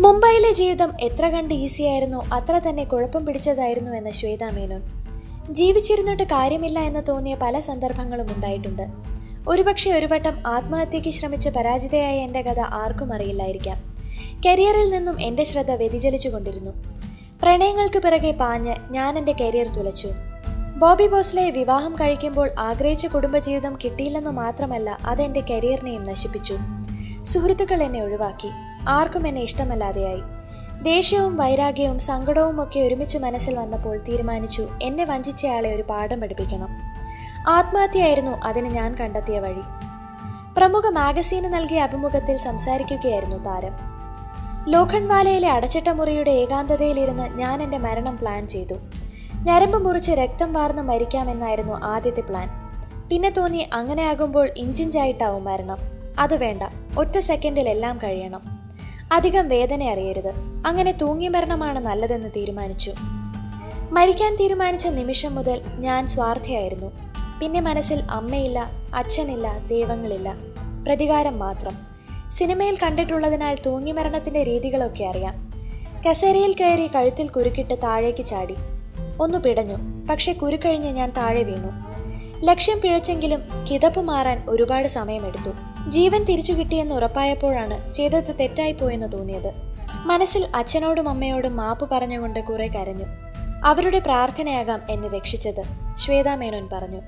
മുംബൈയിലെ ജീവിതം എത്ര കണ്ട് ഈസിയായിരുന്നോ അത്ര തന്നെ കുഴപ്പം പിടിച്ചതായിരുന്നു എന്ന ശ്വേത മേനോൻ. ജീവിച്ചിരുന്നിട്ട് കാര്യമില്ല എന്ന് തോന്നിയ പല സന്ദർഭങ്ങളും ഉണ്ടായിട്ടുണ്ട്. ഒരുപക്ഷെ ഒരു വട്ടം ആത്മഹത്യയ്ക്ക് ശ്രമിച്ച് പരാജിതയായ എന്റെ കഥ ആർക്കും അറിയില്ലായിരിക്കാം. കരിയറിൽ നിന്നും എന്റെ ശ്രദ്ധ വ്യതിചലിച്ചു കൊണ്ടിരുന്നു. പ്രണയങ്ങൾക്ക് പിറകെ പാഞ്ഞ് ഞാൻ എന്റെ കരിയർ തുലച്ചു. ബോബി ബോസ്ലയെ വിവാഹം കഴിക്കുമ്പോൾ ആഗ്രഹിച്ച കുടുംബജീവിതം കിട്ടിയില്ലെന്ന് മാത്രമല്ല അതെന്റെ കരിയറിനെയും നശിപ്പിച്ചു. സുഹൃത്തുക്കൾ എന്നെ ഒഴിവാക്കി. ആർക്കും എന്നെ ഇഷ്ടമല്ലാതെയായി. ദേഷ്യവും വൈരാഗ്യവും സങ്കടവും ഒക്കെ ഒരുമിച്ച് മനസ്സിൽ വന്നപ്പോൾ തീരുമാനിച്ചു എന്നെ വഞ്ചിച്ചയാളെ ഒരു പാഠം പഠിപ്പിക്കണം. ആത്മഹത്യയായിരുന്നു അതിന് ഞാൻ കണ്ടെത്തിയ വഴി. പ്രമുഖ മാഗസീന് നൽകിയ അഭിമുഖത്തിൽ സംസാരിക്കുകയായിരുന്നു താരം. ലോഖൺവാലയിലെ അടച്ചിട്ട മുറിയുടെ ഏകാന്തതയിലിരുന്ന് ഞാൻ എന്റെ മരണം പ്ലാൻ ചെയ്തു. ഞരമ്പ് മുറിച്ച് രക്തം വാർന്ന് മരിക്കാമെന്നായിരുന്നു ആദ്യത്തെ പ്ലാൻ പിന്നെ തോന്നി അങ്ങനെയാകുമ്പോൾ ഇഞ്ചിഞ്ചായിട്ടാവും മരണം. അത് വേണ്ട. ഒറ്റ സെക്കൻഡിൽ എല്ലാം കഴിയണം. അധികം വേദന അറിയരുത്. അങ്ങനെ തൂങ്ങി മരണമാണ് നല്ലതെന്ന് തീരുമാനിച്ചു. മരിക്കാൻ തീരുമാനിച്ച നിമിഷം മുതൽ ഞാൻ സ്വാർത്ഥയായിരുന്നു. പിന്നെ മനസ്സിൽ അമ്മയില്ല അച്ഛനില്ല ദൈവങ്ങളില്ല. പ്രതികാരം മാത്രം. സിനിമയിൽ കണ്ടിട്ടുള്ളതിനാൽ തൂങ്ങി മരണത്തിന്റെ രീതികളൊക്കെ അറിയാം. കസേരയിൽ കയറി കഴുത്തിൽ കുരുക്കിട്ട് താഴേക്ക് ചാടി. ഒന്ന് പിടഞ്ഞു. പക്ഷെ കുരുക്കഴിഞ്ഞ് ഞാൻ താഴെ വീണു. ലക്ഷ്യം പിഴച്ചെങ്കിലും കിതപ്പ് മാറാൻ ഒരുപാട് സമയമെടുത്തു. ജീവൻ തിരിച്ചു കിട്ടിയെന്ന് ഉറപ്പായപ്പോഴാണ് ചെയ്തത് തെറ്റായിപ്പോയെന്ന് തോന്നിയത്. മനസ്സിൽ അച്ഛനോടും അമ്മയോടും മാപ്പ് പറഞ്ഞുകൊണ്ട് കുറെ കരഞ്ഞു. അവരുടെ പ്രാർത്ഥനയാകാം എന്നെ രക്ഷിച്ചത് ശ്വേതാ മേനോൻ പറഞ്ഞു.